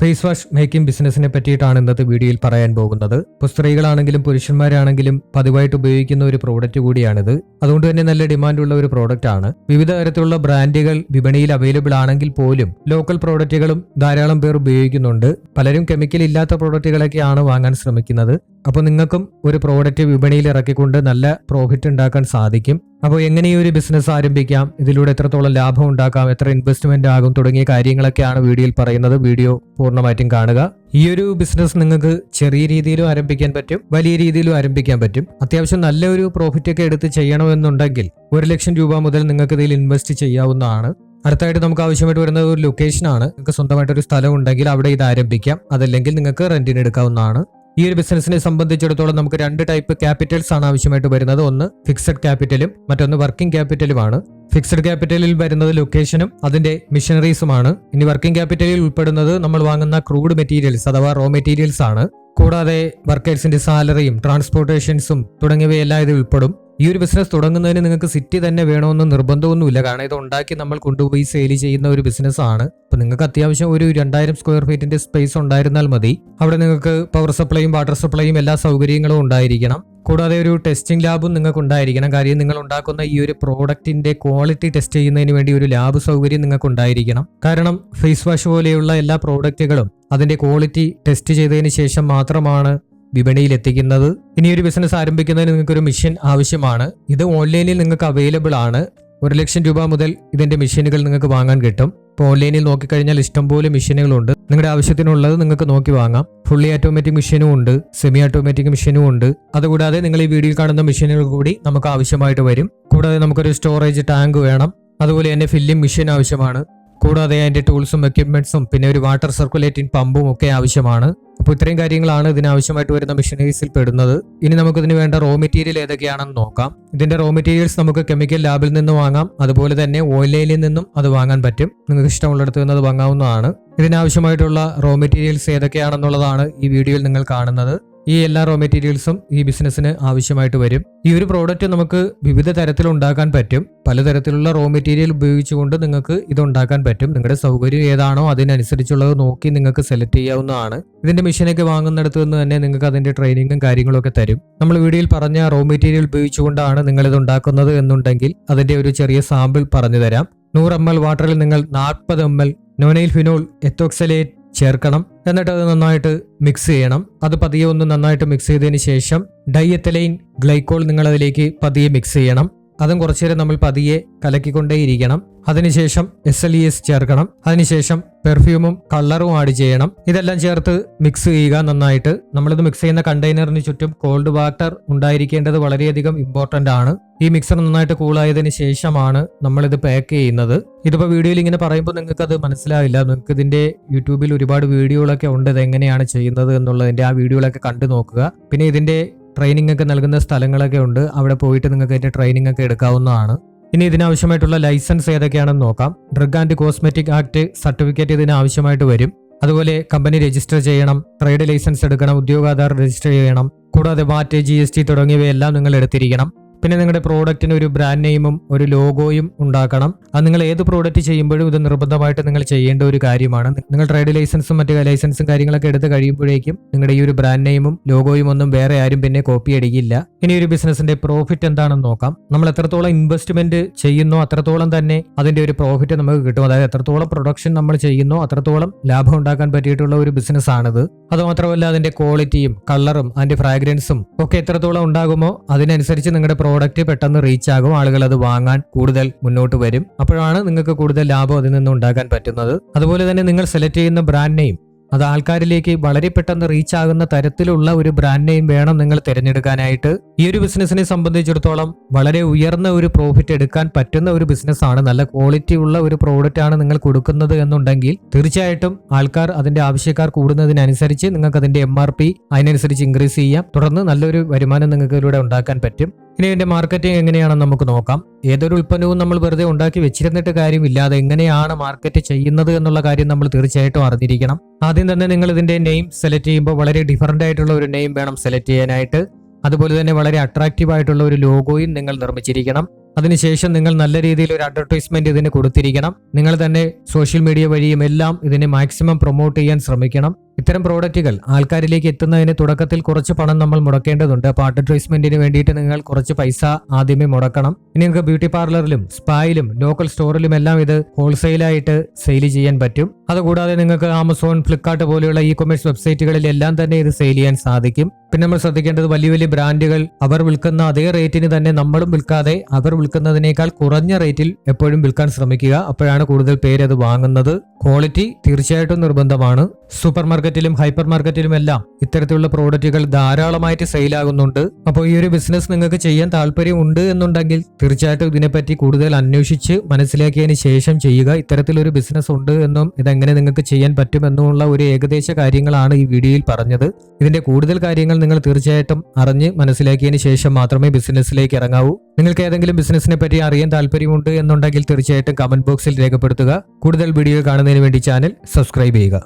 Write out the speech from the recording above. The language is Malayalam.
ഫേസ് വാഷ് മേക്കിംഗ് ബിസിനസ്സിനെ പറ്റിയിട്ടാണ് ഇന്നത്തെ വീഡിയോയിൽ പറയാൻ പോകുന്നത്. ഇപ്പോൾ സ്ത്രീകളാണെങ്കിലും പുരുഷന്മാരാണെങ്കിലും പതിവായിട്ട് ഉപയോഗിക്കുന്ന ഒരു പ്രോഡക്റ്റ് കൂടിയാണിത്. അതുകൊണ്ട് തന്നെ നല്ല ഡിമാൻഡുള്ള ഒരു പ്രോഡക്റ്റ് ആണ്. വിവിധ തരത്തിലുള്ള ബ്രാൻഡുകൾ വിപണിയിൽ അവൈലബിൾ ആണെങ്കിൽ പോലും ലോക്കൽ പ്രോഡക്റ്റുകളും ധാരാളം പേർ ഉപയോഗിക്കുന്നുണ്ട്. പലരും കെമിക്കൽ ഇല്ലാത്ത പ്രോഡക്റ്റുകളൊക്കെയാണ് വാങ്ങാൻ ശ്രമിക്കുന്നത്. അപ്പോൾ നിങ്ങൾക്കും ഒരു പ്രോഡക്റ്റ് വിപണിയിൽ ഇറക്കിക്കൊണ്ട് നല്ല പ്രോഫിറ്റ് ഉണ്ടാക്കാൻ സാധിക്കും. അപ്പോൾ എങ്ങനെ ഈ ഒരു ബിസിനസ് ആരംഭിക്കാം? ഇതിലൂടെ എത്രത്തോളം ലാഭം ഉണ്ടാക്കാം? എത്ര ഇൻവെസ്റ്റ്മെന്റ് ആകും? തുടങ്ങിയ കാര്യങ്ങളൊക്കെയാണ് വീഡിയോയിൽ പറയുന്നത്. വീഡിയോ പൂർണമായിട്ടും കാണുക. ഈ ഒരു ബിസിനസ് നിങ്ങൾക്ക് ചെറിയ രീതിയിലും ആരംഭിക്കാൻ പറ്റും വലിയ രീതിയിലും ആരംഭിക്കാൻ പറ്റും. അത്യാവശ്യം നല്ലൊരു പ്രോഫിറ്റ് ഒക്കെ എടുത്ത് ചെയ്യണമെന്നുണ്ടെങ്കിൽ ഒരു ലക്ഷം രൂപ മുതൽ നിങ്ങൾക്ക് ഇതിൽ ഇൻവെസ്റ്റ് ചെയ്യാവുന്നതാണ്. അടുത്തായിട്ട് നമുക്ക് ആവശ്യമായിട്ട് വരുന്നത് ഒരു ലൊക്കേഷനാണ് നിങ്ങൾക്ക് സ്വന്തമായിട്ട് ഒരു സ്ഥലം ഉണ്ടെങ്കിൽ അവിടെ ഇത് ആരംഭിക്കാം. അതല്ലെങ്കിൽ നിങ്ങൾക്ക് റെന്റിന് എടുക്കാവുന്നതാണ്. ഈ ഒരു ബിസിനസിനെ സംബന്ധിച്ചിടത്തോളം നമുക്ക് രണ്ട് ടൈപ്പ് ക്യാപിറ്റൽസ് ആണ് ആവശ്യമായിട്ട് വരുന്നത്. ഒന്ന് ഫിക്സഡ് ക്യാപിറ്റലും മറ്റൊന്ന് വർക്കിംഗ് ക്യാപിറ്റലുമാണ് ഫിക്സഡ് ക്യാപിറ്റലിൽ വരുന്നത് ലൊക്കേഷനും അതിന്റെ മിഷനറീസുമാണ്. ഇനി വർക്കിംഗ് ക്യാപിറ്റലിൽ ഉൾപ്പെടുന്നത് നമ്മൾ വാങ്ങുന്ന ക്രൂഡ് മെറ്റീരിയൽസ് അഥവാ റോ മെറ്റീരിയൽസ് ആണ്. കൂടാതെ വർക്കേഴ്സിന്റെ സാലറിയും ട്രാൻസ്പോർട്ടേഷൻസും തുടങ്ങിയവയെല്ലാം ഇതിൽ ഉൾപ്പെടും. ഈ ഒരു ബിസിനസ് തുടങ്ങുന്നതിന് നിങ്ങൾക്ക് സിറ്റി തന്നെ വേണമെന്ന് നിർബന്ധമൊന്നുമില്ല. കാരണം ഇത് ഉണ്ടാക്കി നമ്മൾ കൊണ്ടുപോയി സെയിൽ ചെയ്യുന്ന ഒരു ബിസിനസ് ആണ്. അപ്പൊ നിങ്ങൾക്ക് അത്യാവശ്യം ഒരു രണ്ടായിരം സ്ക്വയർ ഫീറ്റിന്റെ സ്പേസ് ഉണ്ടായിരുന്നാൽ മതി. അവിടെ നിങ്ങൾക്ക് പവർ സപ്ലൈയും വാട്ടർ സപ്ലൈയും എല്ലാ സൗകര്യങ്ങളും ഉണ്ടായിരിക്കണം. കൂടാതെ ഒരു ടെസ്റ്റിംഗ് ലാബും നിങ്ങൾക്ക് ഉണ്ടായിരിക്കണം. കാര്യം നിങ്ങൾ ഉണ്ടാക്കുന്ന ഈ ഒരു പ്രോഡക്റ്റിന്റെ ക്വാളിറ്റി ടെസ്റ്റ് ചെയ്യുന്നതിന് വേണ്ടി ഒരു ലാബ് സൗകര്യം നിങ്ങൾക്ക് ഉണ്ടായിരിക്കണം. കാരണം ഫേസ് വാഷ് പോലെയുള്ള എല്ലാ പ്രോഡക്റ്റുകളും അതിന്റെ ക്വാളിറ്റി ടെസ്റ്റ് ചെയ്തതിന് ശേഷം മാത്രമാണ് വിപണിയിൽ എത്തിക്കുന്നത്. ഇനി ഒരു ബിസിനസ് ആരംഭിക്കുന്നതിന് നിങ്ങൾക്ക് ഒരു മെഷീൻ ആവശ്യമാണ്. ഇത് ഓൺലൈനിൽ നിങ്ങൾക്ക് അവൈലബിൾ ആണ്. ഒരു ലക്ഷം രൂപ മുതൽ ഇതിന്റെ മെഷീനുകൾ നിങ്ങൾക്ക് വാങ്ങാൻ കിട്ടും. ഇപ്പോൾ ഓൺലൈനിൽ നോക്കിക്കഴിഞ്ഞാൽ ഇഷ്ടംപോലെ മെഷീനുകളുണ്ട് നിങ്ങളുടെ ആവശ്യത്തിനുള്ളത് നിങ്ങൾക്ക് നോക്കി വാങ്ങാം. ഫുള്ളി ഓട്ടോമാറ്റിക് മെഷീനും ഉണ്ട് സെമി ഓട്ടോമാറ്റിക് മെഷീനും ഉണ്ട്. അതുകൂടാതെ നിങ്ങൾ ഈ വീഡിയോയിൽ കാണുന്ന മെഷീനുകൾ കൂടി നമുക്ക് ആവശ്യമായിട്ട് വരും. കൂടാതെ നമുക്കൊരു സ്റ്റോറേജ് ടാങ്ക് വേണം. അതുപോലെ തന്നെ ഫില്ലിംഗ് മെഷീൻ ആവശ്യമാണ്. കൂടാതെ അതിന്റെ ടൂൾസും എക്യുപ്മെന്റ്സും പിന്നെ ഒരു വാട്ടർ സർക്കുലേറ്റിംഗ് പമ്പും ഒക്കെ ആവശ്യമാണ്. അപ്പോൾ ഇത്രയും കാര്യങ്ങളാണ് ഇതിനാവശ്യമായിട്ട് വരുന്ന മെഷീനറീസിൽ പെടുന്നത്. ഇനി നമുക്കിതിന് വേണ്ട റോ മെറ്റീരിയൽ ഏതൊക്കെയാണെന്ന് നോക്കാം. ഇതിന്റെ റോ മെറ്റീരിയൽസ് നമുക്ക് കെമിക്കൽ ലാബിൽ നിന്ന് വാങ്ങാം. അതുപോലെ തന്നെ ഓയിലയിൽ നിന്നും അത് വാങ്ങാൻ പറ്റും. നിങ്ങൾക്ക് ഇഷ്ടമുള്ളിടത്ത് നിന്ന് അത് വാങ്ങാവുന്നതാണ്. ഇതിനാവശ്യമായിട്ടുള്ള റോ മെറ്റീരിയൽസ് ഏതൊക്കെയാണെന്നുള്ളതാണ് ഈ വീഡിയോയിൽ നിങ്ങൾ കാണുന്നത്. ഈ എല്ലാ റോ മെറ്റീരിയൽസും ഈ ബിസിനസ്സിന് ആവശ്യമായിട്ട് വരും. ഈ ഒരു പ്രോഡക്റ്റ് നമുക്ക് വിവിധ തരത്തിൽ ഉണ്ടാക്കാൻ പറ്റും. പലതരത്തിലുള്ള റോ മെറ്റീരിയൽ ഉപയോഗിച്ചുകൊണ്ട് നിങ്ങൾക്ക് ഇത് ഉണ്ടാക്കാൻ പറ്റും. നിങ്ങളുടെ സൗകര്യം ഏതാണോ അതിനനുസരിച്ചുള്ളത് നോക്കി നിങ്ങൾക്ക് സെലക്ട് ചെയ്യാവുന്നതാണ്. ഇതിന്റെ മെഷീനൊക്കെ വാങ്ങുന്നിടത്ത് നിന്ന് തന്നെ നിങ്ങൾക്ക് അതിന്റെ ട്രെയിനിങ്ങും കാര്യങ്ങളൊക്കെ തരും. നമ്മൾ വീഡിയോയിൽ പറഞ്ഞ റോ മെറ്റീരിയൽ ഉപയോഗിച്ചുകൊണ്ടാണ് നിങ്ങൾ ഇത് ഉണ്ടാക്കുന്നത് എന്നുണ്ടെങ്കിൽ അതിന്റെ ഒരു ചെറിയ സാമ്പിൾ പറഞ്ഞു തരാം നൂറ് എം എൽ വാട്ടറിൽ നിങ്ങൾ നാൽപ്പത് M L nonyl phenol ethoxylate ചേർക്കണം. എന്നിട്ട് അത് നന്നായിട്ട് മിക്സ് ചെയ്യണം. അത് പതിയെ ഒന്ന് നന്നായിട്ട് മിക്സ് ചെയ്തതിന് ശേഷം ഡയത്തലൈൻ ഗ്ലൈക്കോൾ നിങ്ങൾ അതിലേക്ക് പതിയെ മിക്സ് ചെയ്യണം. അതും കുറച്ചു നേരം നമ്മൾ പതിയെ കലക്കിക്കൊണ്ടേയിരിക്കണം. അതിനുശേഷം എസ് എൽ ഇ എസ് ചേർക്കണം. അതിനുശേഷം പെർഫ്യൂമും കളറും ആഡ് ചെയ്യണം. ഇതെല്ലാം ചേർത്ത് മിക്സ് ചെയ്യുക നന്നായിട്ട്. നമ്മളിത് മിക്സ് ചെയ്യുന്ന കണ്ടെയ്നറിന് ചുറ്റും കോൾഡ് വാട്ടർ ഉണ്ടായിരിക്കേണ്ടത് വളരെയധികം ഇമ്പോർട്ടന്റ് ആണ്. ഈ മിക്സർ നന്നായിട്ട് കൂളായതിന് ശേഷമാണ് നമ്മളിത് പാക്ക് ചെയ്യുന്നത്. ഇതിപ്പോൾ വീഡിയോയിൽ ഇങ്ങനെ പറയുമ്പോൾ നിങ്ങൾക്ക് അത് മനസ്സിലാവില്ല. നിങ്ങൾക്ക് ഇതിന്റെ യൂട്യൂബിൽ ഒരുപാട് വീഡിയോകളൊക്കെ ഉണ്ട്. ഇത് എങ്ങനെയാണ് ചെയ്യുന്നത് എന്നുള്ളതിന്റെ ആ വീഡിയോകളൊക്കെ കണ്ടു നോക്കുക. പിന്നെ ഇതിന്റെ ട്രെയിനിങ് ഒക്കെ നൽകുന്ന സ്ഥലങ്ങളൊക്കെ ഉണ്ട്. അവിടെ പോയിട്ട് നിങ്ങൾക്ക് അതിന്റെ ട്രെയിനിങ് ഒക്കെ എടുക്കാവുന്നതാണ്. ഇനി ഇതിനാവശ്യമായിട്ടുള്ള ലൈസൻസ് ഏതൊക്കെയാണെന്ന് നോക്കാം. Drug and cosmetic act certificate ഇതിന് ആവശ്യമായിട്ട് വരും. അതുപോലെ കമ്പനി രജിസ്റ്റർ ചെയ്യണം ട്രേഡ് ലൈസൻസ് എടുക്കണം ഉദ്യോഗാധാർ രജിസ്റ്റർ ചെയ്യണം കൂടാതെ വാറ്റ് ജി എസ് ടി തുടങ്ങിയവയെല്ലാം നിങ്ങൾ എടുത്തിരിക്കണം. പിന്നെ നിങ്ങളുടെ പ്രോഡക്റ്റിന് ഒരു ബ്രാൻഡ് നെയിമും ഒരു ലോഗോയും ഉണ്ടാക്കണം. അത് നിങ്ങൾ ഏത് പ്രോഡക്റ്റ് ചെയ്യുമ്പോഴും ഇത് നിർബന്ധമായിട്ട് നിങ്ങൾ ചെയ്യേണ്ട ഒരു കാര്യമാണ്. നിങ്ങൾ ട്രേഡ് ലൈസൻസും മറ്റു ലൈസൻസും കാര്യങ്ങളൊക്കെ എടുത്ത് കഴിയുമ്പോഴേക്കും നിങ്ങളുടെ ഈ ഒരു ബ്രാൻഡ് നെയിമും ലോഗോയും ഒന്നും വേറെ ആരും പിന്നെ കോപ്പി അടിക്കില്ല. ഇനി ഒരു ബിസിനസിന്റെ പ്രോഫിറ്റ് എന്താണെന്ന് നോക്കാം. നമ്മൾ എത്രത്തോളം ഇൻവെസ്റ്റ്മെന്റ് ചെയ്യുന്നോ അത്രത്തോളം തന്നെ അതിന്റെ ഒരു പ്രോഫിറ്റ് നമുക്ക് കിട്ടും. അതായത് എത്രത്തോളം പ്രൊഡക്ഷൻ നമ്മൾ ചെയ്യുന്നോ അത്രത്തോളം ലാഭം ഉണ്ടാക്കാൻ പറ്റിയിട്ടുള്ള ഒരു ബിസിനസ് ആണിത്. അതുമാത്രമല്ല അതിന്റെ ക്വാളിറ്റിയും കളറും അതിന്റെ ഫ്രാഗ്രൻസും ഒക്കെ എത്രത്തോളം ഉണ്ടാകുമോ അതിനനുസരിച്ച് നിങ്ങളുടെ പ്രോഡക്റ്റ് പെട്ടെന്ന് റീച്ച് ആകും. ആളുകൾ അത് വാങ്ങാൻ കൂടുതൽ മുന്നോട്ട് വരും. അപ്പോഴാണ് നിങ്ങൾക്ക് കൂടുതൽ ലാഭം അതിൽ നിന്ന് ഉണ്ടാക്കാൻ പറ്റുന്നത്. അതുപോലെ തന്നെ നിങ്ങൾ സെലക്ട് ചെയ്യുന്ന ബ്രാൻഡ് നെയിം അത് ആൾക്കാരിലേക്ക് വളരെ പെട്ടെന്ന് റീച്ച് ആകുന്ന തരത്തിലുള്ള ഒരു ബ്രാൻഡ് നെയിം വേണം നിങ്ങൾ തിരഞ്ഞെടുക്കാനായിട്ട്. ഈ ഒരു ബിസിനസ്സിനെ സംബന്ധിച്ചിടത്തോളം വളരെ ഉയർന്ന ഒരു പ്രോഫിറ്റ് എടുക്കാൻ പറ്റുന്ന ഒരു ബിസിനസ്സാണ് നല്ല ക്വാളിറ്റി ഉള്ള ഒരു പ്രോഡക്റ്റ് ആണ് നിങ്ങൾ കൊടുക്കുന്നത് എന്നുണ്ടെങ്കിൽ തീർച്ചയായിട്ടും ആൾക്കാർ അതിന്റെ ആവശ്യക്കാർ കൂടുന്നതിനനുസരിച്ച് നിങ്ങൾക്ക് അതിന്റെ എം ആർ പി അതിനനുസരിച്ച് ഇൻക്രീസ് ചെയ്യാം. തുടർന്ന് നല്ലൊരു വരുമാനം നിങ്ങൾക്ക് ഇതിലൂടെ ഉണ്ടാക്കാൻ പറ്റും. ഇനി ഇതിന്റെ മാർക്കറ്റിംഗ് എങ്ങനെയാണെന്ന് നമുക്ക് നോക്കാം. ഏതൊരു ഉൽപ്പന്നവും നമ്മൾ വെറുതെ ഉണ്ടാക്കി വെച്ചിരുന്നിട്ട് കാര്യമില്ല അത് എങ്ങനെയാണ് മാർക്കറ്റ് ചെയ്യുന്നത് എന്നുള്ള കാര്യം നമ്മൾ തീർച്ചയായിട്ടും അറിഞ്ഞിരിക്കണം. ആദ്യം തന്നെ നിങ്ങൾ ഇതിന്റെ നെയിം സെലക്ട് ചെയ്യുമ്പോൾ വളരെ ഡിഫറന്റ് ആയിട്ടുള്ള ഒരു നെയിം വേണം സെലക്ട് ചെയ്യാനായിട്ട്. അതുപോലെ തന്നെ വളരെ അട്രാക്റ്റീവ് ആയിട്ടുള്ള ഒരു ലോഗോയും നിങ്ങൾ നിർമ്മിച്ചിരിക്കണം. അതിനുശേഷം നിങ്ങൾ നല്ല രീതിയിൽ ഒരു അഡ്വർടൈസ്മെന്റ് ഇതിന് കൊടുത്തിരിക്കണം. നിങ്ങൾ തന്നെ സോഷ്യൽ മീഡിയ വഴിയും എല്ലാം ഇതിനെ മാക്സിമം പ്രൊമോട്ട് ചെയ്യാൻ ശ്രമിക്കണം. ഇത്തരം പ്രോഡക്റ്റുകൾ ആൾക്കാരിലേക്ക് എത്തുന്നതിന് തുടക്കത്തിൽ കുറച്ച് പണം നമ്മൾ മുടക്കേണ്ടതുണ്ട്. അപ്പോൾ അഡ്വർടൈസ്മെന്റിന് വേണ്ടിയിട്ട് നിങ്ങൾ കുറച്ച് പൈസ ആദ്യമേ മുടക്കണം. ഇനി നിങ്ങൾക്ക് ബ്യൂട്ടി പാർലറിലും സ്പായിലും ലോക്കൽ സ്റ്റോറിലും എല്ലാം ഇത് ഹോൾസെയിലായിട്ട് സെയിൽ ചെയ്യാൻ പറ്റും. അതുകൂടാതെ നിങ്ങൾക്ക് ആമസോൺ ഫ്ലിപ്കാർട്ട് പോലെയുള്ള ഇ കൊമേഴ്സ് വെബ്സൈറ്റുകളിൽ എല്ലാം തന്നെ ഇത് സെയിൽ ചെയ്യാൻ സാധിക്കും. പിന്നെ നമ്മൾ ശ്രദ്ധിക്കേണ്ടത് വലിയ വലിയ ബ്രാൻഡുകൾ അവർ വിൽക്കുന്ന അതേ റേറ്റിന് തന്നെ നമ്മളും വിൽക്കാതെ അവർ വിൽക്കുന്നതിനേക്കാൾ കുറഞ്ഞ റേറ്റിൽ എപ്പോഴും വിൽക്കാൻ ശ്രമിക്കുക. അപ്പോഴാണ് കൂടുതൽ പേര് അത് വാങ്ങുന്നത്. ക്വാളിറ്റി തീർച്ചയായിട്ടും നിർബന്ധമാണ്. സൂപ്പർ മാർക്കറ്റിലും ഹൈപ്പർ മാർക്കറ്റിലും എല്ലാം ഇത്തരത്തിലുള്ള പ്രോഡക്റ്റുകൾ ധാരാളമായിട്ട് സെയിലാകുന്നുണ്ട് അപ്പോൾ ഈ ഒരു ബിസിനസ് നിങ്ങൾക്ക് ചെയ്യാൻ താല്പര്യം ഉണ്ട് എന്നുണ്ടെങ്കിൽ തീർച്ചയായിട്ടും ഇതിനെപ്പറ്റി കൂടുതൽ അന്വേഷിച്ച് മനസ്സിലാക്കിയതിന് ശേഷം ചെയ്യുക. ഇത്തരത്തിലൊരു ബിസിനസ് ഉണ്ട് എന്നും ഇതെങ്ങനെ നിങ്ങൾക്ക് ചെയ്യാൻ പറ്റുമെന്നുമുള്ള ഒരു ഏകദേശ കാര്യങ്ങളാണ് ഈ വീഡിയോയിൽ പറഞ്ഞത്. ഇതിന്റെ കൂടുതൽ കാര്യങ്ങൾ നിങ്ങൾ തീർച്ചയായിട്ടും അറിഞ്ഞ് മനസ്സിലാക്കിയതിന് ശേഷം മാത്രമേ ബിസിനസ്സിലേക്ക് ഇറങ്ങാവൂ. നിങ്ങൾക്ക് ഏതെങ്കിലും ബിസിനസിനെ പറ്റി അറിയാൻ താല്പര്യമുണ്ട് എന്നുണ്ടെങ്കിൽ തീർച്ചയായിട്ടും കമന്റ് ബോക്സിൽ രേഖപ്പെടുത്തുക. കൂടുതൽ വീഡിയോ കാണുന്നതിന് വേണ്ടി ചാനൽ സബ്സ്ക്രൈബ് ചെയ്യുക.